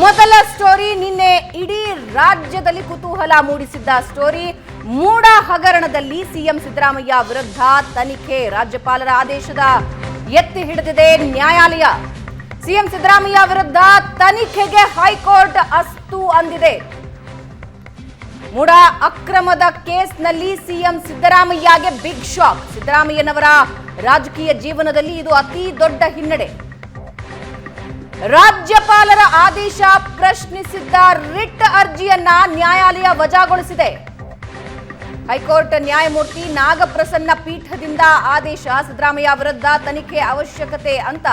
ಮೊದಲ ಸ್ಟೋರಿ ನಿನ್ನೆ ಇಡೀ ರಾಜ್ಯದಲ್ಲಿ ಕುತೂಹಲ ಮೂಡಿಸಿದ್ದ ಸ್ಟೋರಿ. ಮೂಡ ಹಗರಣದಲ್ಲಿ ಸಿಎಂ ಸಿದ್ದರಾಮಯ್ಯ ವಿರುದ್ಧ ತನಿಖೆ. ರಾಜ್ಯಪಾಲರ ಆದೇಶದ ಎತ್ತಿ ಹಿಡಿದಿದೆ ನ್ಯಾಯಾಲಯ. ಸಿಎಂ ಸಿದ್ದರಾಮಯ್ಯ ವಿರುದ್ಧ ತನಿಖೆಗೆ ಹೈಕೋರ್ಟ್ ಅಸ್ತು ಅಂದಿದೆ. ಮೂಡ ಅಕ್ರಮದ ಕೇಸ್ನಲ್ಲಿ ಸಿಎಂ ಸಿದ್ದರಾಮಯ್ಯಗೆ ಬಿಗ್ ಶಾಕ್. ಸಿದ್ದರಾಮಯ್ಯನವರ ರಾಜಕೀಯ ಜೀವನದಲ್ಲಿ ಇದು ಅತಿ ದೊಡ್ಡ ಹಿನ್ನಡೆ. ರಾಜ್ಯಪಾಲರ ಆದೇಶ ಪ್ರಶ್ನಿಸಿದ್ದ ರಿಟ್ ಅರ್ಜಿಯನ್ನ ನ್ಯಾಯಾಲಯ ವಜಾಗೊಳಿಸಿದೆ. ಹೈಕೋರ್ಟ್ ನ್ಯಾಯಮೂರ್ತಿ ನಾಗಪ್ರಸನ್ನ ಪೀಠದಿಂದ ಆದೇಶ ಸಿದ್ದರಾಮಯ್ಯ ವಿರುದ್ಧ ತನಿಖೆ ಅವಶ್ಯಕತೆ ಅಂತ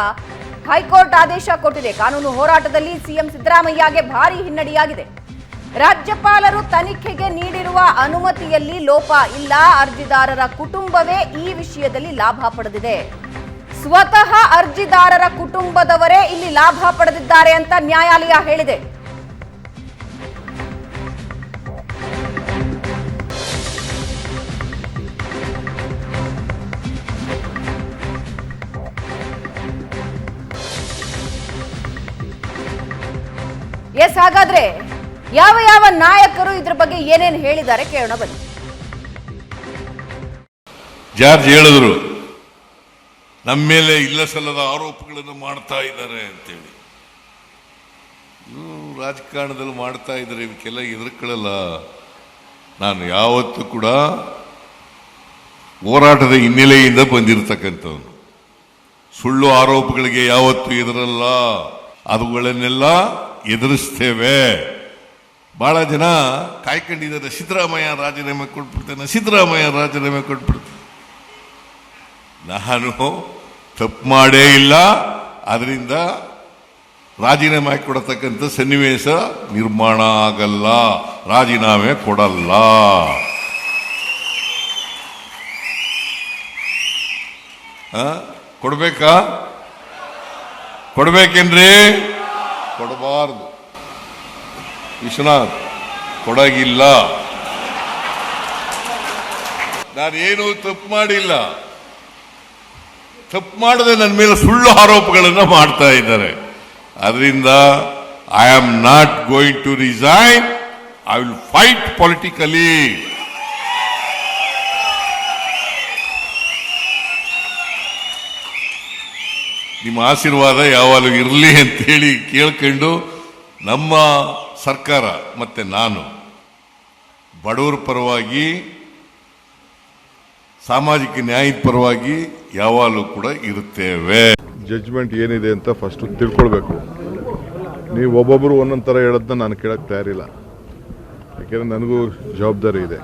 ಹೈಕೋರ್ಟ್ ಆದೇಶ ಕೊಟ್ಟಿದೆ. ಕಾನೂನು ಹೋರಾಟದಲ್ಲಿ ಸಿಎಂ ಸಿದ್ದರಾಮಯ್ಯಗೆ ಭಾರಿ ಹಿನ್ನಡೆಯಾಗಿದೆ. ರಾಜ್ಯಪಾಲರು ತನಿಖೆಗೆ ನೀಡಿರುವ ಅನುಮತಿಯಲ್ಲಿ ಲೋಪ ಇಲ್ಲ. ಅರ್ಜಿದಾರರ ಕುಟುಂಬವೇ ಈ ವಿಷಯದಲ್ಲಿ ಲಾಭ ಪಡೆದಿದೆ. ಸ್ವತಃ ಅರ್ಜಿದಾರರ ಕುಟುಂಬದವರೇ ಇಲ್ಲಿ ಲಾಭ ಪಡೆದಿದ್ದಾರೆ ಅಂತ ನ್ಯಾಯಾಲಯ ಹೇಳಿದೆ. ಎಸ್, ಹಾಗಾದ್ರೆ ಯಾವ ಯಾವ ನಾಯಕರು ಇದ್ರ ಬಗ್ಗೆ ಏನೇನು ಹೇಳಿದ್ದಾರೆ ಕೇಳೋಣ ಬನ್ನಿ. ಜಾರ್ಜ್ ಹೇಳಿದ್ರು. ನಮ್ಮ ಮೇಲೆ ಇಲ್ಲ ಸಲ್ಲದ ಆರೋಪಗಳನ್ನು ಮಾಡ್ತಾ ಇದ್ದಾರೆ ಅಂತೇಳಿ. ರಾಜಕಾರಣದಲ್ಲಿ ಮಾಡ್ತಾ ಇದ್ದಾರೆ ಇವಕ್ಕೆಲ್ಲ ಎದುರ್ಕೊಳ್ಳಲ್ಲ ನಾನು ಯಾವತ್ತೂ ಕೂಡ ಹೋರಾಟದ ಹಿನ್ನೆಲೆಯಿಂದ ಬಂದಿರತಕ್ಕಂಥವನು. ಸುಳ್ಳು ಆರೋಪಗಳಿಗೆ ಯಾವತ್ತೂ ಎದುರಲ್ಲ ಅವುಗಳನ್ನೆಲ್ಲ ಎದುರಿಸ್ತೇವೆ ಬಹಳ ಜನ ಕಾಯ್ಕೊಂಡಿದ್ದಾರೆ. ಸಿದ್ದರಾಮಯ್ಯ ರಾಜೀನಾಮೆ ಕೊಟ್ಬಿಡ್ತೇನೆ. ಸಿದ್ದರಾಮಯ್ಯ ರಾಜೀನಾಮೆ ಕೊಟ್ಬಿಡ್ತೇನೆ. ನಾನು ತಪ್ಪು ಮಾಡೇ ಇಲ್ಲ. ಅದರಿಂದ ರಾಜೀನಾಮೆ ಹಾಕಿ ಕೊಡತಕ್ಕಂಥ ಸನ್ನಿವೇಶ ನಿರ್ಮಾಣ ಆಗಲ್ಲ. ರಾಜೀನಾಮೆ ಕೊಡಲ್ಲ. ಕೊಡ್ಬೇಕಾ? ಕೊಡ್ಬೇಕೇನ್ರಿ? ಕೊಡಬಾರ್ದು. ವಿಶ್ವನಾಥ್, ಕೊಡಗಿಲ್ಲ. ನಾನೇನು ತಪ್ಪು ಮಾಡಿಲ್ಲ. ತಪ್ಪು ಮಾಡದೆ ನನ್ನ ಮೇಲೆ ಸುಳ್ಳು ಆರೋಪಗಳನ್ನು ಮಾಡ್ತಾ ಇದ್ದಾರೆ. ಅದರಿಂದ I am not going to resign I will fight politically ನಿಮ್ಮ ಆಶೀರ್ವಾದ ಯಾವಾಗಲೂ ಇರಲಿ ಅಂತೇಳಿ ಕೇಳ್ಕೊಂಡು ನಮ್ಮ ಸರ್ಕಾರ ಮತ್ತೆ ನಾನು ಬಡವರ ಪರವಾಗಿ ಸಾಮಾಜಿಕ ನ್ಯಾಯದ ಪರವಾಗಿ ಯಾವಾಗಲೂ ಕೂಡ ಇರುತ್ತೇವೆ. ಜಡ್ಜ್ಮೆಂಟ್ ಏನಿದೆ ಅಂತ ಫಸ್ಟ್ ತಿಳ್ಕೊಳ್ಬೇಕು. ನೀವು ಒಬ್ಬೊಬ್ಬರು ಒಂದೊಂದು ಥರ ಹೇಳೋದನ್ನ ನಾನು ಕೇಳಕ್ಕೆ ತಯಾರಿಲ್ಲ. ಯಾಕೆಂದರೆ ನನಗೂ ಜವಾಬ್ದಾರಿ ಇದೆ.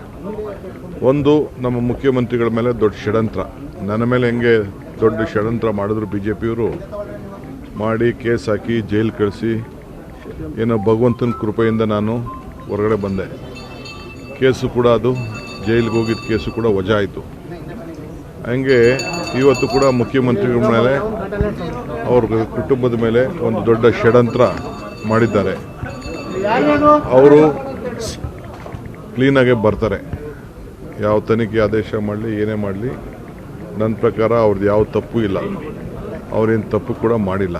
ಒಂದು, ನಮ್ಮ ಮುಖ್ಯಮಂತ್ರಿಗಳ ಮೇಲೆ ದೊಡ್ಡ ಷಡ್ಯಂತ್ರ. ನನ್ನ ಮೇಲೆ ಹೆಂಗೆ ದೊಡ್ಡ ಷಡ್ಯಂತ್ರ ಮಾಡಿದ್ರು ಬಿ ಜೆ ಪಿಯವರು ಮಾಡಿ ಕೇಸ್ ಹಾಕಿ ಜೈಲು ಕಳಿಸಿ, ಏನೋ ಭಗವಂತನ ಕೃಪೆಯಿಂದ ನಾನು ಹೊರಗಡೆ ಬಂದೆ. ಕೇಸು ಕೂಡ ಅದು, ಜೈಲಿಗೆ ಹೋಗಿದ್ದ ಕೇಸು ಕೂಡ ವಜಾ ಆಯಿತು ಹಂಗೆ ಇವತ್ತು ಕೂಡ ಮುಖ್ಯಮಂತ್ರಿಗಳ ಮೇಲೆ, ಅವ್ರ ಕುಟುಂಬದ ಮೇಲೆ ಒಂದು ದೊಡ್ಡ ಷಡಂತ್ರ ಮಾಡಿದ್ದಾರೆ. ಅವರು ಕ್ಲೀನಾಗೆ ಬರ್ತಾರೆ. ಯಾವ ತನಿಖೆ ಆದೇಶ ಮಾಡಲಿ, ಏನೇ ಮಾಡಲಿ, ನನ್ನ ಪ್ರಕಾರ ಅವ್ರದ್ದು ಯಾವ ತಪ್ಪು ಇಲ್ಲ. ಅವ್ರೇನು ತಪ್ಪು ಕೂಡ ಮಾಡಿಲ್ಲ.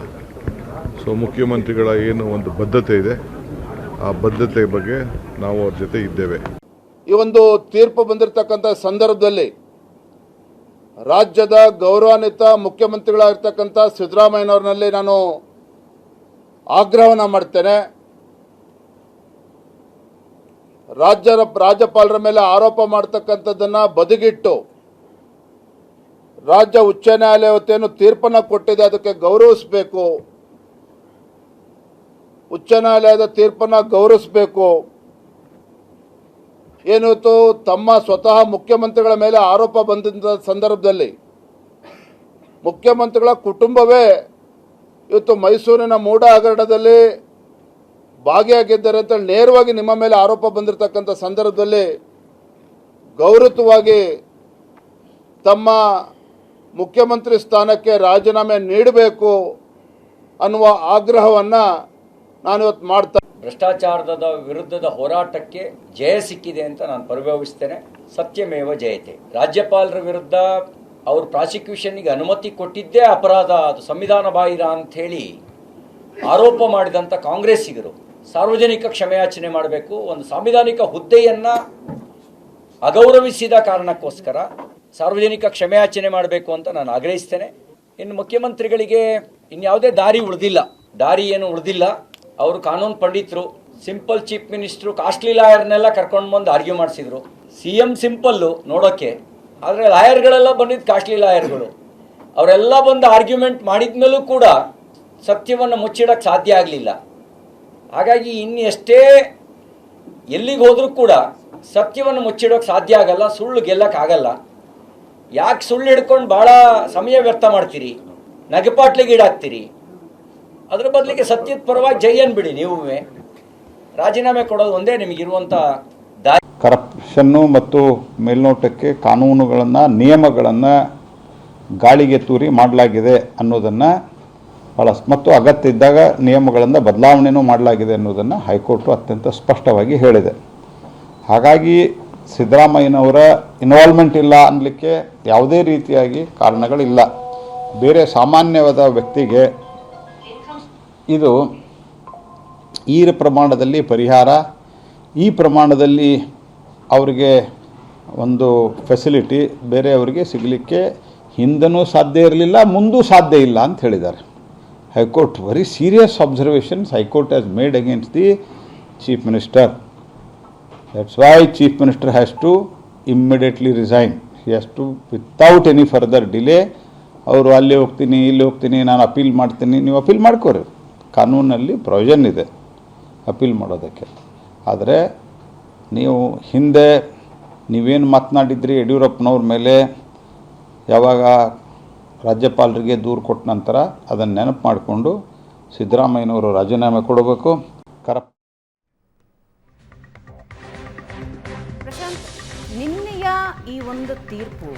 ಸೊ ಮುಖ್ಯಮಂತ್ರಿಗಳ ಏನು ಒಂದು ಬದ್ಧತೆ ಇದೆ, ಆ ಬದ್ಧತೆ ಬಗ್ಗೆ ನಾವು ಅವ್ರ ಜೊತೆ ಇದ್ದೇವೆ. ಈ ಒಂದು ತೀರ್ಪು ಬಂದಿರತಕ್ಕಂಥ ಸಂದರ್ಭದಲ್ಲಿ ರಾಜ್ಯದ ಗೌರವಾನ್ವಿತ ಮುಖ್ಯಮಂತ್ರಿಗಳಾಗಿರ್ತಕ್ಕಂಥ ಸಿದ್ದರಾಮಯ್ಯನವ್ರನಲ್ಲಿ ನಾನು ಆಗ್ರಹವನ್ನು ಮಾಡ್ತೇನೆ. ರಾಜ್ಯದ ರಾಜ್ಯಪಾಲರ ಮೇಲೆ ಆರೋಪ ಮಾಡ್ತಕ್ಕಂಥದ್ದನ್ನು ಬದಿಗಿಟ್ಟು ರಾಜ್ಯ ಉಚ್ಚ ನ್ಯಾಯಾಲಯ ವತಿಯನ್ನು ತೀರ್ಪನ್ನು ಕೊಟ್ಟಿದೆ, ಅದಕ್ಕೆ ಗೌರವಿಸಬೇಕು. ಉಚ್ಚ ನ್ಯಾಯಾಲಯದ ತೀರ್ಪನ್ನು ಗೌರವಿಸಬೇಕು. ಏನಿವತ್ತು ತಮ್ಮ ಸ್ವತಃ ಮುಖ್ಯಮಂತ್ರಿಗಳ ಮೇಲೆ ಆರೋಪ ಬಂದ ಸಂದರ್ಭದಲ್ಲಿ ಮುಖ್ಯಮಂತ್ರಿಗಳ ಕುಟುಂಬವೇ ಇವತ್ತು ಮೈಸೂರಿನ ಮೂಡ ಹಗರಣದಲ್ಲಿ ಭಾಗಿಯಾಗಿದ್ದಾರೆ ಅಂತೇಳಿ ನೇರವಾಗಿ ನಿಮ್ಮ ಮೇಲೆ ಆರೋಪ ಬಂದಿರತಕ್ಕಂಥ ಸಂದರ್ಭದಲ್ಲಿ ಗೌರವವಾಗಿ ತಮ್ಮ ಮುಖ್ಯಮಂತ್ರಿ ಸ್ಥಾನಕ್ಕೆ ರಾಜೀನಾಮೆ ನೀಡಬೇಕು ಅನ್ನುವ ಆಗ್ರಹವನ್ನು ನಾನು ಇವತ್ತು ಮಾಡ್ತಾ ಭ್ರಷ್ಟಾಚಾರದ ವಿರುದ್ಧದ ಹೋರಾಟಕ್ಕೆ ಜಯ ಸಿಕ್ಕಿದೆ ಅಂತ ನಾನು ಪರಿಭವಿಸ್ತೇನೆ. ಸತ್ಯಮೇವ ಜಯತೆ. ರಾಜ್ಯಪಾಲರ ವಿರುದ್ಧ ಅವರು ಪ್ರಾಸಿಕ್ಯೂಷನ್ಗೆ ಅನುಮತಿ ಕೊಟ್ಟಿದ್ದೇ ಅಪರಾಧ. ಅದು ಸಂವಿಧಾನ ಬಾಹಿರ ಅಂತ ಹೇಳಿ ಆರೋಪ ಮಾಡಿದಂಥ ಕಾಂಗ್ರೆಸ್ಸಿಗರು. ಸಾರ್ವಜನಿಕ ಕ್ಷಮೆಯಾಚನೆ ಮಾಡಬೇಕು. ಒಂದು ಸಾಂವಿಧಾನಿಕ ಹುದ್ದೆಯನ್ನು ಅಗೌರವಿಸಿದ ಕಾರಣಕ್ಕೋಸ್ಕರ ಸಾರ್ವಜನಿಕ ಕ್ಷಮೆಯಾಚನೆ ಮಾಡಬೇಕು ಅಂತ ನಾನು ಆಗ್ರಹಿಸ್ತೇನೆ. ಇನ್ನು ಮುಖ್ಯಮಂತ್ರಿಗಳಿಗೆ ಇನ್ಯಾವುದೇ ದಾರಿ ಉಳಿದಿಲ್ಲ. ದಾರಿ ಏನು ಉಳಿದಿಲ್ಲ. ಅವರು ಕಾನೂನು ಪಂಡಿತರು, ಸಿಂಪಲ್ ಚೀಫ್ ಮಿನಿಸ್ಟ್ರು, ಕಾಸ್ಟ್ಲಿ ಲಾಯರ್ನೆಲ್ಲ ಕರ್ಕೊಂಡು ಬಂದು ಆರ್ಗ್ಯೂ ಮಾಡಿಸಿದ್ರು. ಸಿ ಎಂ ಸಿಂಪಲ್ಲು ನೋಡೋಕ್ಕೆ ಆದರೆ ಲಾಯರ್ಗಳೆಲ್ಲ ಬಂದಿದ್ದು ಕಾಸ್ಟ್ಲಿ ಲಾಯರ್ಗಳು. ಅವರೆಲ್ಲ ಬಂದು ಆರ್ಗ್ಯುಮೆಂಟ್ ಮಾಡಿದ್ಮೇಲೂ ಕೂಡ ಸತ್ಯವನ್ನು ಮುಚ್ಚಿಡೋಕ್ಕೆ ಸಾಧ್ಯ ಆಗಲಿಲ್ಲ. ಹಾಗಾಗಿ ಇನ್ನು ಎಷ್ಟೇ ಎಲ್ಲಿಗೆ ಹೋದರೂ ಕೂಡ ಸತ್ಯವನ್ನು ಮುಚ್ಚಿಡೋಕೆ ಸಾಧ್ಯ ಆಗಲ್ಲ, ಸುಳ್ಳು ಗೆಲ್ಲಕ್ಕಾಗಲ್ಲ ಯಾಕೆ ಸುಳ್ಳು ಹಿಡ್ಕೊಂಡು ಭಾಳ ಸಮಯ ವ್ಯರ್ಥ ಮಾಡ್ತೀರಿ? ನಗೆಪಾಟ್ಲಿಗೆ ಈಡಾಗ್ತೀರಿ? ಅದ್ರ ಬದಲಿಗೆ ಸತ್ಯದ ಪರವಾಗಿ ಜೈ ಬಿಡಿ ನೀವು. ರಾಜೀನಾಮೆ ಕೊಡೋದು ಒಂದೇ ನಿಮಗಿರುವಂಥ ದಾರಿ. ಕರಪ್ಷನ್ನು ಮತ್ತು ಮೇಲ್ನೋಟಕ್ಕೆ ಕಾನೂನುಗಳನ್ನು, ನಿಯಮಗಳನ್ನು ಗಾಳಿಗೆ ತೂರಿ ಮಾಡಲಾಗಿದೆ ಅನ್ನೋದನ್ನು ಭಾಳ ಮತ್ತು ಅಗತ್ಯ ಇದ್ದಾಗ ನಿಯಮಗಳನ್ನು ಬದಲಾವಣೆನೂ ಮಾಡಲಾಗಿದೆ ಅನ್ನೋದನ್ನು ಹೈಕೋರ್ಟು ಅತ್ಯಂತ ಸ್ಪಷ್ಟವಾಗಿ ಹೇಳಿದೆ. ಹಾಗಾಗಿ ಸಿದ್ದರಾಮಯ್ಯನವರ ಇನ್ವಾಲ್ವ್ಮೆಂಟ್ ಇಲ್ಲ ಅನ್ನಲಿಕ್ಕೆ ಯಾವುದೇ ರೀತಿಯಾಗಿ ಕಾರಣಗಳಿಲ್ಲ. ಬೇರೆ ಸಾಮಾನ್ಯವಾದ ವ್ಯಕ್ತಿಗೆ ಇದು ಈ ಪ್ರಮಾಣದಲ್ಲಿ ಪರಿಹಾರ, ಈ ಪ್ರಮಾಣದಲ್ಲಿ ಅವರಿಗೆ ಒಂದು ಫೆಸಿಲಿಟಿ ಬೇರೆಯವರಿಗೆ ಸಿಗಲಿಕ್ಕೆ ಹಿಂದನೂ ಸಾಧ್ಯ ಇರಲಿಲ್ಲ, ಮುಂದೂ ಸಾಧ್ಯ ಇಲ್ಲ ಅಂತ ಹೇಳಿದ್ದಾರೆ. High court very serious observations high court has made against the chief minister that's why chief minister has to immediately resign he has to without any further delay ಅವರು ಅಲ್ಲಿ ಹೋಗ್ತೀನಿ, ಇಲ್ಲಿ ಹೋಗ್ತೀನಿ, ನಾನು ಅಪೀಲ್ ಮಾಡ್ತೀನಿ, ನೀವು ಅಪೀಲ್ ಮಾಡ್ಕೋರಿ. ಕಾನೂನಲ್ಲಿ ಪ್ರೊವಿಷನ್ ಇದೆ ಅಪೀಲ್ ಮಾಡೋದಕ್ಕೆ. ಆದರೆ ನೀವು ಹಿಂದೆ ನೀವೇನು ಮಾತನಾಡಿದ್ರಿ ಯಡಿಯೂರಪ್ಪನವ್ರ ಮೇಲೆ, ಯಾವಾಗ ರಾಜ್ಯಪಾಲರಿಗೆ ದೂರು ಕೊಟ್ಟ ನಂತರ ಅದನ್ನು ನೆನಪು ಮಾಡಿಕೊಂಡು ಸಿದ್ದರಾಮಯ್ಯನವರು ರಾಜೀನಾಮೆ ಕೊಡಬೇಕು. ಕರಪ್ಟ್ ಪ್ರಶಾಂತ್, ನಿನ್ನೆಯ ಈ ಒಂದು ತೀರ್ಪು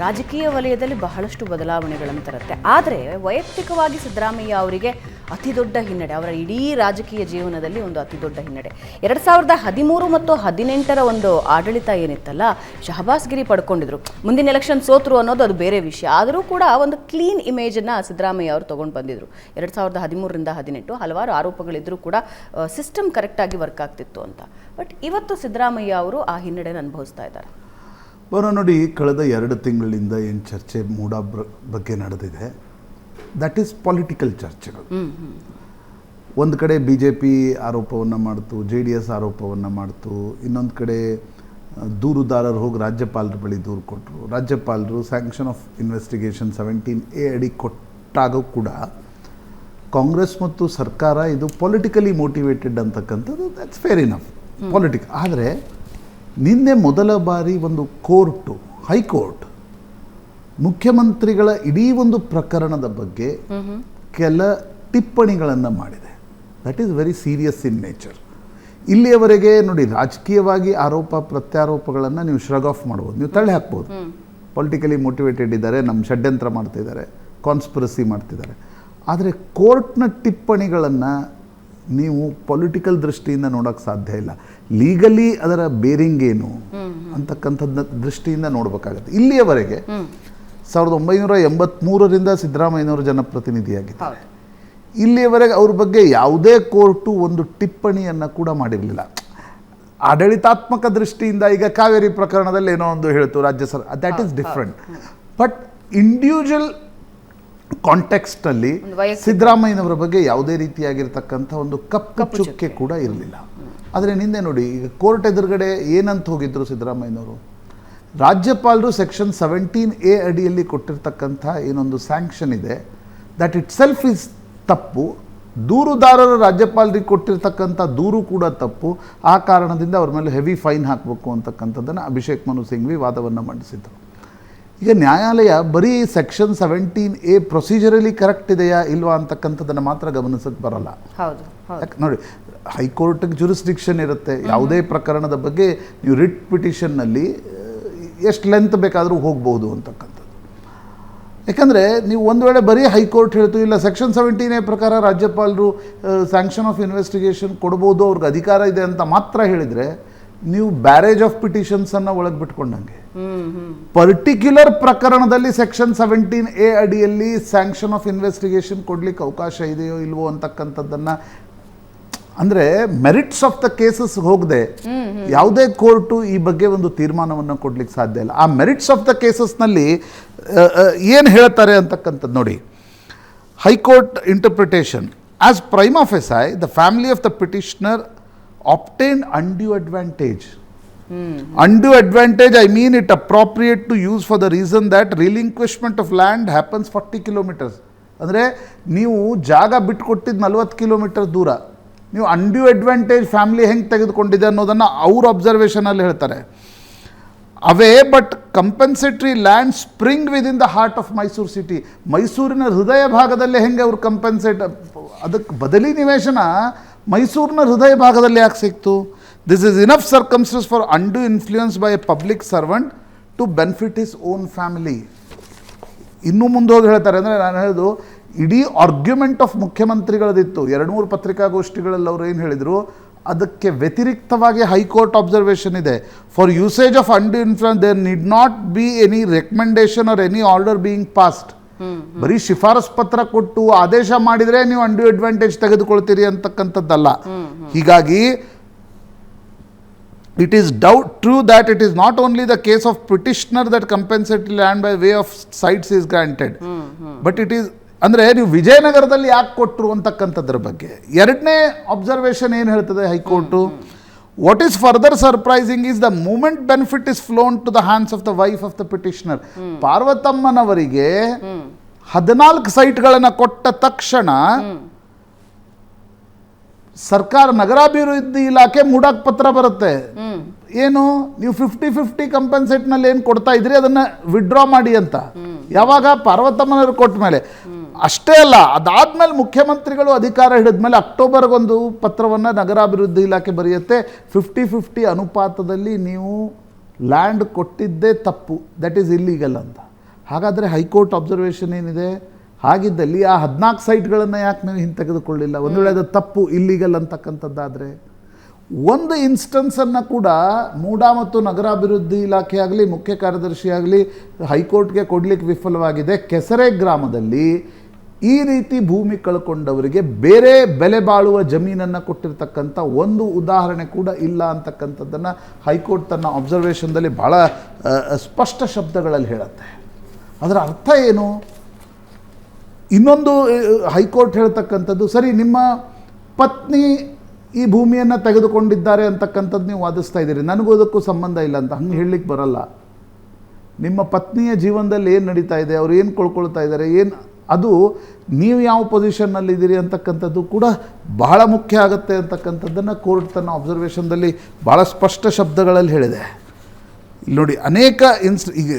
ರಾಜಕೀಯ ವಲಯದಲ್ಲಿ ಬಹಳಷ್ಟು ಬದಲಾವಣೆಗಳನ್ನು ತರುತ್ತೆ. ಆದರೆ ವೈಯಕ್ತಿಕವಾಗಿ ಸಿದ್ದರಾಮಯ್ಯ ಅವರಿಗೆ ಅತಿ ದೊಡ್ಡ ಹಿನ್ನಡೆ, ಅವರ ಇಡೀ ರಾಜಕೀಯ ಜೀವನದಲ್ಲಿ ಒಂದು ಅತಿ ದೊಡ್ಡ ಹಿನ್ನಡೆ. ಎರಡು ಸಾವಿರದ ಹದಿಮೂರು ಮತ್ತು ಹದಿನೆಂಟರ ಒಂದು ಆಡಳಿತ ಏನಿತ್ತಲ್ಲ, ಶಹಬಾಸ್ಗಿರಿ ಪಡ್ಕೊಂಡಿದ್ರು. ಮುಂದಿನ ಎಲೆಕ್ಷನ್ ಸೋತರು ಅನ್ನೋದು ಅದು ಬೇರೆ ವಿಷಯ. ಆದರೂ ಕೂಡ ಒಂದು ಕ್ಲೀನ್ ಇಮೇಜನ್ನು ಸಿದ್ದರಾಮಯ್ಯ ಅವರು ತೊಗೊಂಡು ಬಂದಿದ್ರು. ಎರಡು ಸಾವಿರದ ಹದಿಮೂರರಿಂದ ಹದಿನೆಂಟು ಹಲವಾರು ಆರೋಪಗಳಿದ್ದರೂ ಕೂಡ ಸಿಸ್ಟಮ್ ಕರೆಕ್ಟಾಗಿ ವರ್ಕ್ ಆಗ್ತಿತ್ತು ಅಂತ. ಬಟ್ ಇವತ್ತು ಸಿದ್ದರಾಮಯ್ಯ ಅವರು ಆ ಹಿನ್ನಡೆನ ಅನುಭವಿಸ್ತಾ ಇದ್ದಾರೆ. ಬರೋ ನೋಡಿ ಕಳೆದ ಎರಡು ತಿಂಗಳಿಂದ ಏನು ಚರ್ಚೆ ಮೂಡ ಬಗ್ಗೆ ನಡೆದಿದೆ. ದಟ್ ಈಸ್ ಪೊಲಿಟಿಕಲ್ ಚರ್ಚೆಗಳು. ಒಂದು ಕಡೆ ಬಿ ಜೆ ಪಿ ಆರೋಪವನ್ನು ಮಾಡ್ತು ಜೆ ಡಿ ಎಸ್ ಆರೋಪವನ್ನು ಮಾಡ್ತು ಇನ್ನೊಂದು ಕಡೆ ದೂರುದಾರರು ಹೋಗಿ ರಾಜ್ಯಪಾಲರ ಬಳಿ ದೂರು ಕೊಟ್ಟರು ರಾಜ್ಯಪಾಲರು sanction of investigation seventeen A ಅಡಿ ಕೊಟ್ಟಾಗ ಕೂಡ ಕಾಂಗ್ರೆಸ್ ಮತ್ತು ಸರ್ಕಾರ ಇದು ಪೊಲಿಟಿಕಲಿ ಮೋಟಿವೇಟೆಡ್ ಅಂತಕ್ಕಂಥದ್ದು ದಟ್ಸ್ ಫೇರ್ ಇನಫ್ ಪೊಲಿಟಿಕ್ ಆದರೆ ನಿನ್ನೆ ಮೊದಲ ಬಾರಿ ಒಂದು ಕೋರ್ಟು ಹೈಕೋರ್ಟ್ ಮುಖ್ಯಮಂತ್ರಿಗಳ ಇಡೀ ಒಂದು ಪ್ರಕರಣದ ಬಗ್ಗೆ ಕೆಲ ಟಿಪ್ಪಣಿಗಳನ್ನು ಮಾಡಿದೆ. That is very serious in nature ಇಲ್ಲಿಯವರೆಗೆ ನೋಡಿ ರಾಜಕೀಯವಾಗಿ ಆರೋಪ ಪ್ರತ್ಯಾರೋಪಗಳನ್ನು ನೀವು ಶ್ರಗ್ ಆಫ್ ಮಾಡ್ಬೋದು. ನೀವು ತಳ್ಳಿ ಹಾಕ್ಬೋದು. ಪೊಲಿಟಿಕಲಿ ಮೋಟಿವೇಟೆಡ್ ಇದ್ದಾರೆ ನಮ್ಮ ಷಡ್ಯಂತ್ರ ಮಾಡ್ತಿದ್ದಾರೆ ಕಾನ್ಸ್ಪಿರಸಿ ಮಾಡ್ತಿದ್ದಾರೆ ಆದರೆ ಕೋರ್ಟ್ನ ಟಿಪ್ಪಣಿಗಳನ್ನು ನೀವು ಪೊಲಿಟಿಕಲ್ ದೃಷ್ಟಿಯಿಂದ ನೋಡೋಕ್ಕೆ ಸಾಧ್ಯ ಇಲ್ಲ. ಲೀಗಲಿ ಅದರ ಬೇರಿಂಗ್ ಏನು? ಅಂತಕ್ಕಂಥದ್ನ ದೃಷ್ಟಿಯಿಂದ ನೋಡಬೇಕಾಗತ್ತೆ. ಇಲ್ಲಿಯವರೆಗೆ ಸಾವಿರದ ಒಂಬೈನೂರ ಎಂಬತ್ತ್ಮೂರರಿಂದ ಸಿದ್ದರಾಮಯ್ಯನವರು ಜನಪ್ರತಿನಿಧಿಯಾಗಿದ್ದಾರೆ ಇಲ್ಲಿಯವರೆಗೆ ಅವ್ರ ಬಗ್ಗೆ ಯಾವುದೇ ಕೋರ್ಟು ಒಂದು ಟಿಪ್ಪಣಿಯನ್ನು ಕೂಡ ಮಾಡಿರಲಿಲ್ಲ. ಆಡಳಿತಾತ್ಮಕ ದೃಷ್ಟಿಯಿಂದ ಈಗ ಕಾವೇರಿ ಪ್ರಕರಣದಲ್ಲಿ ಏನೋ ಒಂದು ಹೇಳ್ತು ರಾಜ್ಯ sir that is different but individual ಕಾಂಟೆಕ್ಸ್ಟಲ್ಲಿ ಸಿದ್ದರಾಮಯ್ಯನವರ ಬಗ್ಗೆ ಯಾವುದೇ ರೀತಿಯಾಗಿರ್ತಕ್ಕಂಥ ಒಂದು ಕಪ್ಪು ಚುಕ್ಕೆ ಕೂಡ ಇರಲಿಲ್ಲ. ಆದರೆ ನಿನ್ನೆ ನೋಡಿ, ಈಗ ಕೋರ್ಟ್ ಎದುರುಗಡೆ ಏನಂತ ಹೋಗಿದ್ರು ಸಿದ್ದರಾಮಯ್ಯನವರು? ರಾಜ್ಯಪಾಲರು ಸೆಕ್ಷನ್ ಸೆವೆಂಟೀನ್ ಎ ಅಡಿಯಲ್ಲಿ ಕೊಟ್ಟಿರ್ತಕ್ಕಂಥ ಏನೊಂದು ಸ್ಯಾಂಕ್ಷನ್ ಇದೆ. ದಟ್ ಇಟ್ ಸೆಲ್ಫ್ ಇಸ್ ತಪ್ಪು. ದೂರುದಾರರು ರಾಜ್ಯಪಾಲರಿಗೆ ಕೊಟ್ಟಿರ್ತಕ್ಕಂಥ ದೂರು ಕೂಡ ತಪ್ಪು. ಆ ಕಾರಣದಿಂದ ಅವ್ರ ಮೇಲೆ ಹೆವಿ ಫೈನ್ ಹಾಕಬೇಕು ಅಂತಕ್ಕಂಥದ್ದನ್ನು ಅಭಿಷೇಕ್ ಮನು ಸಿಂಘ್ವಿ ವಾದವನ್ನು ಮಂಡಿಸಿದ್ರು. ಈಗ ನ್ಯಾಯಾಲಯ ಬರೀ section seventeen A procedurally correct ಇದೆಯಾ ಇಲ್ವಾ ಅಂತಕ್ಕಂಥದ್ದನ್ನು ಮಾತ್ರ ಗಮನಿಸಕ್ಕೆ ಬರಲ್ಲ. ನೋಡಿ ಹೈಕೋರ್ಟ್ಗೆ ಜುರಿಸ್ಡಿಕ್ಷನ್ ಇರುತ್ತೆ ಯಾವುದೇ ಪ್ರಕರಣದ ಬಗ್ಗೆ ನೀವು ರಿಟ್ ಪಿಟಿಷನ್ನಲ್ಲಿ ಎಷ್ಟು ಲೆಂತ್ ಬೇಕಾದರೂ ಹೋಗ್ಬೋದು ಅಂತಕ್ಕಂಥದ್ದು. ಯಾಕಂದರೆ ನೀವು ಒಂದು ವೇಳೆ ಬರೀ ಹೈಕೋರ್ಟ್ ಹೇಳ್ತು ಇಲ್ಲ ಸೆಕ್ಷನ್ ಸೆವೆಂಟೀನ್ ಎ ಪ್ರಕಾರ ರಾಜ್ಯಪಾಲರು ಸ್ಯಾಂಕ್ಷನ್ ಆಫ್ ಇನ್ವೆಸ್ಟಿಗೇಷನ್ ಕೊಡ್ಬೋದು ಅವ್ರಿಗೆ ಅಧಿಕಾರ ಇದೆ ಅಂತ ಮಾತ್ರ ಹೇಳಿದರೆ ನೀವು ಬ್ಯಾರೇಜ್ ಆಫ್ ಪಿಟಿಷನ್ಸ್ ಅನ್ನ ಒಳಗೆ ಬಿಟ್ಕೊಂಡಂಗೆ. ಪರ್ಟಿಕ್ಯುಲರ್ ಪ್ರಕರಣದಲ್ಲಿ ಸೆಕ್ಷನ್ ಸೆವೆಂಟೀನ್ ಎ ಅಡಿಯಲ್ಲಿ ಸ್ಯಾಂಕ್ಷನ್ ಆಫ್ ಇನ್ವೆಸ್ಟಿಗೇಷನ್ ಕೊಡ್ಲಿಕ್ಕೆ ಅವಕಾಶ ಇದೆಯೋ ಇಲ್ವೋ ಅಂತಕ್ಕಂಥದ್ದನ್ನ ಅಂದ್ರೆ ಮೆರಿಟ್ಸ್ ಆಫ್ ದ ಕೇಸಸ್ ಹೋಗದೆ ಯಾವುದೇ ಕೋರ್ಟು ಈ ಬಗ್ಗೆ ಒಂದು ತೀರ್ಮಾನವನ್ನು ಕೊಡ್ಲಿಕ್ಕೆ ಸಾಧ್ಯ ಇಲ್ಲ. ಆ ಮೆರಿಟ್ಸ್ ಆಫ್ ದ ಕೇಸಸ್ನಲ್ಲಿ ಏನು ಹೇಳ್ತಾರೆ ಅಂತಕ್ಕಂಥದ್ದು ನೋಡಿ. High court interpretation as prima facie the family of the petitioner obtained undue advantage. Undue advantage, I mean it appropriate to use for the reason that relinquishment of land happens 40 kilometers. ಅಂದರೆ ನೀವು ಜಾಗ ಬಿಟ್ಕೊಟ್ಟಿದ್ದು ನಲ್ವತ್ತು kilometre ದೂರ ನೀವು undue advantage family ಹೆಂಗೆ ತೆಗೆದುಕೊಂಡಿದೆ ಅನ್ನೋದನ್ನು ಅವ್ರ ಅಬ್ಸರ್ವೇಷನಲ್ಲಿ ಹೇಳ್ತಾರೆ ಅವೇ but compensatory land spring with in the heart of Mysuru city ಮೈಸೂರಿನ ಹೃದಯ ಭಾಗದಲ್ಲಿ ಹೆಂಗೆ ಅವ್ರು ಕಂಪೆನ್ಸೇಟ್ ಅದಕ್ಕೆ ಬದಲಿ ನಿವೇಶನ ಮೈಸೂರಿನ ಹೃದಯ ಭಾಗದಲ್ಲಿ ಯಾಕೆ ಸಿಕ್ತು? This is enough circumstances for undue influence by a public servant to benefit his own family ಇನ್ನೂ ಮುಂದೆ ಹೋಗಿ ಹೇಳ್ತಾರೆ ಅಂದರೆ ನಾನು ಹೇಳೋದು, ಇಡೀ ಆರ್ಗ್ಯುಮೆಂಟ್ ಆಫ್ ಮುಖ್ಯಮಂತ್ರಿಗಳದಿತ್ತು. ಎರಡು ಮೂರು ಪತ್ರಿಕಾಗೋಷ್ಠಿಗಳಲ್ಲಿ ಅವರು ಏನು ಹೇಳಿದರು? ಅದಕ್ಕೆ ವ್ಯತಿರಿಕ್ತವಾಗಿ ಹೈಕೋರ್ಟ್ ಅಬ್ಸರ್ವೇಷನ್ ಇದೆ. For usage of undue influence there need not be any recommendation or any order being passed ಬರೀ ಶಿಫಾರಸ್ ಪತ್ರ ಕೊಟ್ಟು ಆದೇಶ ಮಾಡಿದರೆ ನೀವು ಅಂಡ್ಯೂ ಅಡ್ವಾಂಟೇಜ್ ತೆಗೆದುಕೊಳ್ತೀರಿ ಅಂತಕ್ಕಂಥದ್ದಲ್ಲ. ಹೀಗಾಗಿ it is doubt true that it is not only the case of petitioner that compensate land by way of sites is granted but it is ಅಂದರೆ ನೀವು ವಿಜಯನಗರದಲ್ಲಿ ಯಾಕೆ ಕೊಟ್ಟರು ಅಂತಕ್ಕಂಥದ್ರ ಬಗ್ಗೆ. ಎರಡನೇ ಅಬ್ಸರ್ವೇಷನ್ ಏನು ಹೇಳ್ತದೆ high court? What is further surprising is the moment benefit is flown to the hands of the wife of the petitioner ಪಾರ್ವತಮ್ಮನವರಿಗೆ ಹದಿನಾಲ್ಕು ಸೈಟ್ಗಳನ್ನು ಕೊಟ್ಟ ತಕ್ಷಣ ಸರ್ಕಾರ ನಗರಾಭಿವೃದ್ಧಿ ಇಲಾಖೆ ಮೂಡಾಕ್ ಪತ್ರ ಬರುತ್ತೆ. ಏನು? ನೀವು ಫಿಫ್ಟಿ ಫಿಫ್ಟಿ ಕಂಪನ್ಸೇಟ್ನಲ್ಲಿ ಏನು ಕೊಡ್ತಾ ಇದ್ರಿ? ಅದನ್ನ ವಿಡ್ರಾ ಮಾಡಿ ಅಂತ. ಯಾವಾಗ? ಪಾರ್ವತಮ್ಮನವರು ಕೊಟ್ಟ ಮೇಲೆ. ಅಷ್ಟೇ ಅಲ್ಲ ಅದಾದ್ಮೇಲೆ ಮುಖ್ಯಮಂತ್ರಿಗಳು ಅಧಿಕಾರ ಹಿಡಿದ್ಮೇಲೆ ಅಕ್ಟೋಬರ್ಗೊಂದು ಪತ್ರವನ್ನು ನಗರಾಭಿವೃದ್ಧಿ ಇಲಾಖೆ ಬರೆಯುತ್ತೆ. ಫಿಫ್ಟಿ ಫಿಫ್ಟಿ ಅನುಪಾತದಲ್ಲಿ ನೀವು ಲ್ಯಾಂಡ್ ಕೊಟ್ಟಿದ್ದೇ ತಪ್ಪು. ದಟ್ ಈಸ್ ಇಲ್ಲೀಗಲ್ ಅಂತ. ಹಾಗಾದರೆ ಹೈಕೋರ್ಟ್ ಅಬ್ಸರ್ವೇಷನ್ ಏನಿದೆ? ಹಾಗಿದ್ದಲ್ಲಿ ಆ ಹದಿನಾಲ್ಕು ಸೈಟ್ಗಳನ್ನು ಯಾಕೆ ನೀವು ಹಿಂತೆಗೆದುಕೊಳ್ಳಿಲ್ಲ? ಒಂದು ವೇಳೆ ಅದು ತಪ್ಪು ಇಲ್ಲಿಗಲ್ ಅಂತಕ್ಕಂಥದ್ದಾದರೆ? ಒಂದು ಇನ್ಸ್ಟೆನ್ಸನ್ನು ಕೂಡ ಮೂಡಾ ಮತ್ತು ನಗರಾಭಿವೃದ್ಧಿ ಇಲಾಖೆ ಆಗಲಿ, ಮುಖ್ಯ ಕಾರ್ಯದರ್ಶಿ ಆಗಲಿ, ಹೈಕೋರ್ಟ್ಗೆ ಕೊಡಲಿಕ್ಕೆ ವಿಫಲವಾಗಿದೆ. ಕೆಸರೆ ಗ್ರಾಮದಲ್ಲಿ ಈ ರೀತಿ ಭೂಮಿ ಕಳ್ಕೊಂಡವರಿಗೆ ಬೇರೆ ಬೆಲೆ ಬಾಳುವ ಜಮೀನನ್ನು ಕೊಟ್ಟಿರ್ತಕ್ಕಂಥ ಒಂದು ಉದಾಹರಣೆ ಕೂಡ ಇಲ್ಲ ಅಂತಕ್ಕಂಥದ್ದನ್ನು ಹೈಕೋರ್ಟ್ ತನ್ನ ಅಬ್ಸರ್ವೇಷನ್ದಲ್ಲಿ ಭಾಳ ಸ್ಪಷ್ಟ ಶಬ್ದಗಳಲ್ಲಿ ಹೇಳುತ್ತೆ. ಅದರ ಅರ್ಥ ಏನು? ಇನ್ನೊಂದು ಹೈಕೋರ್ಟ್ ಹೇಳ್ತಕ್ಕಂಥದ್ದು, ಸರಿ, ನಿಮ್ಮ ಪತ್ನಿ ಈ ಭೂಮಿಯನ್ನು ತೆಗೆದುಕೊಂಡಿದ್ದಾರೆ ಅಂತಕ್ಕಂಥದ್ದು ನೀವು ವಾದಿಸ್ತಾ ಇದ್ದೀರಿ. ನನಗೂ ಅದಕ್ಕೂ ಸಂಬಂಧ ಇಲ್ಲ ಅಂತ, ಹಂಗೆ ಹೇಳಲಿಕ್ಕೆ ಬರಲ್ಲ. ನಿಮ್ಮ ಪತ್ನಿಯ ಜೀವನದಲ್ಲಿ ಏನು ನಡೀತಾ ಇದೆ? ಅವ್ರು ಏನು ಕೊಳ್ಕೊಳ್ತಾ ಇದ್ದಾರೆ? ಏನು, ಅದು ನೀವು ಯಾವ ಪೊಸಿಷನ್ನಲ್ಲಿದ್ದೀರಿ ಅಂತಕ್ಕಂಥದ್ದು ಕೂಡ ಬಹಳ ಮುಖ್ಯ ಆಗುತ್ತೆ ಅಂತಕ್ಕಂಥದ್ದನ್ನು ಕೋರ್ಟ್ ತನ್ನ ಅಬ್ಸರ್ವೇಷನ್ದಲ್ಲಿ ಭಾಳ ಸ್ಪಷ್ಟ ಶಬ್ದಗಳಲ್ಲಿ ಹೇಳಿದೆ. ಇಲ್ಲಿ ನೋಡಿ ಅನೇಕ ಇನ್ಸ್ ಈಗ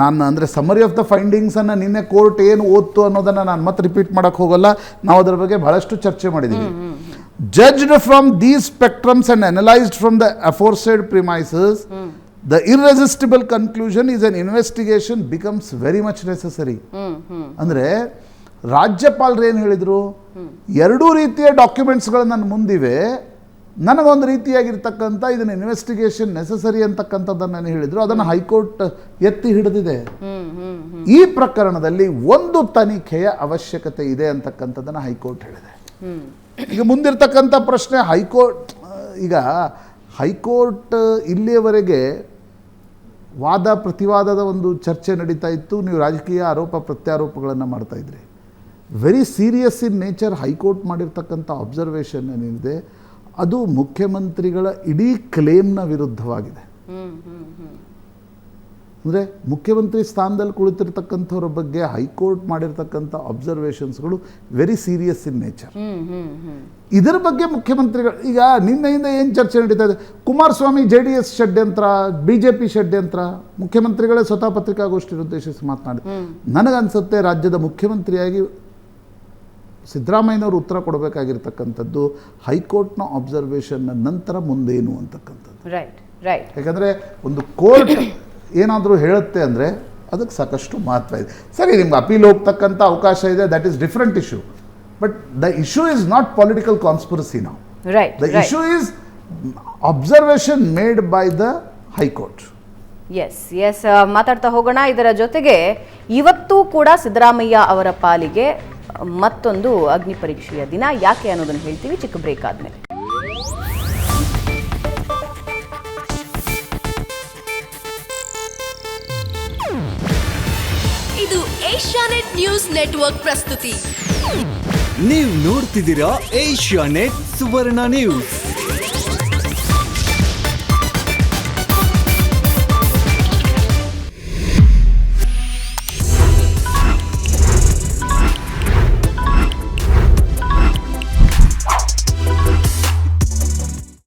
ನಾನು ಅಂದರೆ ಸಮರಿ ಆಫ್ ದ ಫೈಂಡಿಂಗ್ಸನ್ನು ನಿನ್ನೆ ಕೋರ್ಟ್ ಏನು ಓದ್ತು ಅನ್ನೋದನ್ನು ನಾನು ಮತ್ತೆ ರಿಪೀಟ್ ಮಾಡೋಕ್ಕೆ ಹೋಗಲ್ಲ. ನಾವು ಅದರ ಬಗ್ಗೆ ಬಹಳಷ್ಟು ಚರ್ಚೆ ಮಾಡಿದ್ದೀವಿ judged from these spectrums and analysed from the aforesaid premises the irresistible conclusion is an investigation becomes very much necessary ಅಂದರೆ ರಾಜ್ಯಪಾಲರು ಏನು ಹೇಳಿದರು? ಎರಡೂ ರೀತಿಯ ಡಾಕ್ಯುಮೆಂಟ್ಸ್ಗಳು ನನ್ನ ಮುಂದಿವೆ. ನನಗೊಂದು ರೀತಿಯಾಗಿರ್ತಕ್ಕಂಥ ಇದನ್ನ ಇನ್ವೆಸ್ಟಿಗೇಷನ್ ನೆಸಸರಿ ಅಂತಕ್ಕಂಥದ್ದನ್ನು ಹೇಳಿದ್ರು ಅದನ್ನು ಹೈಕೋರ್ಟ್ ಎತ್ತಿ ಹಿಡಿದಿದೆ. ಈ ಪ್ರಕರಣದಲ್ಲಿ ಒಂದು ತನಿಖೆಯ ಅವಶ್ಯಕತೆ ಇದೆ ಅಂತಕ್ಕಂಥದ್ದನ್ನು ಹೈಕೋರ್ಟ್ ಹೇಳಿದೆ. ಈಗ ಮುಂದಿರ್ತಕ್ಕಂಥ ಪ್ರಶ್ನೆ ಹೈಕೋರ್ಟ್ ಈಗ ಹೈಕೋರ್ಟ್ ಇಲ್ಲಿಯವರೆಗೆ ವಾದ ಪ್ರತಿವಾದದ ಒಂದು ಚರ್ಚೆ ನಡೀತಾ ಇತ್ತು ನೀವು ರಾಜಕೀಯ ಆರೋಪ ಪ್ರತ್ಯಾರೋಪಗಳನ್ನು ಮಾಡ್ತಾ ಇದ್ರಿ. Very serious in nature high court ಮಾಡಿರ್ತಕ್ಕಂಥ ಅಬ್ಸರ್ವೇಷನ್ ಏನಿದೆ ಅದು ಮುಖ್ಯಮಂತ್ರಿಗಳ ಇಡೀ ಕ್ಲೇಮ್ನ ವಿರುದ್ಧವಾಗಿದೆ. ಅಂದರೆ ಮುಖ್ಯಮಂತ್ರಿ ಸ್ಥಾನದಲ್ಲಿ ಕುಳಿತಿರ್ತಕ್ಕಂಥವ್ರ ಬಗ್ಗೆ ಹೈಕೋರ್ಟ್ ಮಾಡಿರ್ತಕ್ಕಂಥ ಅಬ್ಸರ್ವೇಷನ್ಸ್ಗಳು ವೆರಿ ಸೀರಿಯಸ್ ಇನ್ ನೇಚರ್ ಇದರ ಬಗ್ಗೆ ಮುಖ್ಯಮಂತ್ರಿಗಳು ಈಗ ನಿನ್ನೆಯಿಂದ ಏನು ಚರ್ಚೆ ನಡೀತಾ ಇದೆ? ಕುಮಾರಸ್ವಾಮಿ ಜೆ ಡಿ ಎಸ್ ಷಡ್ಯಂತ್ರ ಬಿ ಜೆ ಪಿ ಷಡ್ಯಂತ್ರ ಮುಖ್ಯಮಂತ್ರಿಗಳೇ ಸ್ವತಃ ಪತ್ರಿಕಾಗೋಷ್ಠಿ ಉದ್ದೇಶಿಸಿ ಮಾತನಾಡಿ ನನಗನ್ಸುತ್ತೆ ರಾಜ್ಯದ ಮುಖ್ಯಮಂತ್ರಿಯಾಗಿ ಸಿದ್ದರಾಮಯ್ಯನವರು ಉತ್ತರ ಕೊಡಬೇಕಾಗಿರ್ತಕ್ಕಂಥದ್ದು ಹೈಕೋರ್ಟ್ನ ಅಬ್ಸರ್ವೇಷನ್ನ ನಂತರ ಮುಂದೇನು ಅಂತಕ್ಕಂಥದ್ದು. ರೈಟ್ ರೈಟ್ ಯಾಕಂದರೆ ಒಂದು ಕೋರ್ಟ್ ಏನಾದರೂ ಹೇಳುತ್ತೆ ಅಂದರೆ ಅದಕ್ಕೆ ಸಾಕಷ್ಟು ಮಹತ್ವ ಇದೆ. ಸರಿ ನಿಮ್ಗೆ ಅಪೀಲ್ ಹೋಗ್ತಕ್ಕಂಥ ಅವಕಾಶ ಇದೆ that is different issue but the issue is not political conspiracy ನಾವು right the issue is observation made by the high court yes yes ಮಾತಾಡ್ತಾ ಹೋಗೋಣ. ಇದರ ಜೊತೆಗೆ ಇವತ್ತು ಕೂಡ ಸಿದ್ದರಾಮಯ್ಯ ಅವರ ಪಾಲಿಗೆ ಮತ್ತೊಂದು ಅಗ್ನಿ ಪರೀಕ್ಷೆಯ ದಿನ. ಯಾಕೆ ಅನ್ನೋದನ್ನು ಹೇಳ್ತೀವಿ. ಚಿಕ್ಕ ಬ್ರೇಕ್ ಆದ್ಮೇಲೆ. ಇದು ಏಷ್ಯಾನೆಟ್ ನ್ಯೂಸ್ ನೆಟ್ವರ್ಕ್ ಪ್ರಸ್ತುತಿ. ನೀವು ನೋಡ್ತಿದ್ದೀರಾ ಏಷ್ಯಾ ನೆಟ್ ಸುವರ್ಣ ನ್ಯೂಸ್.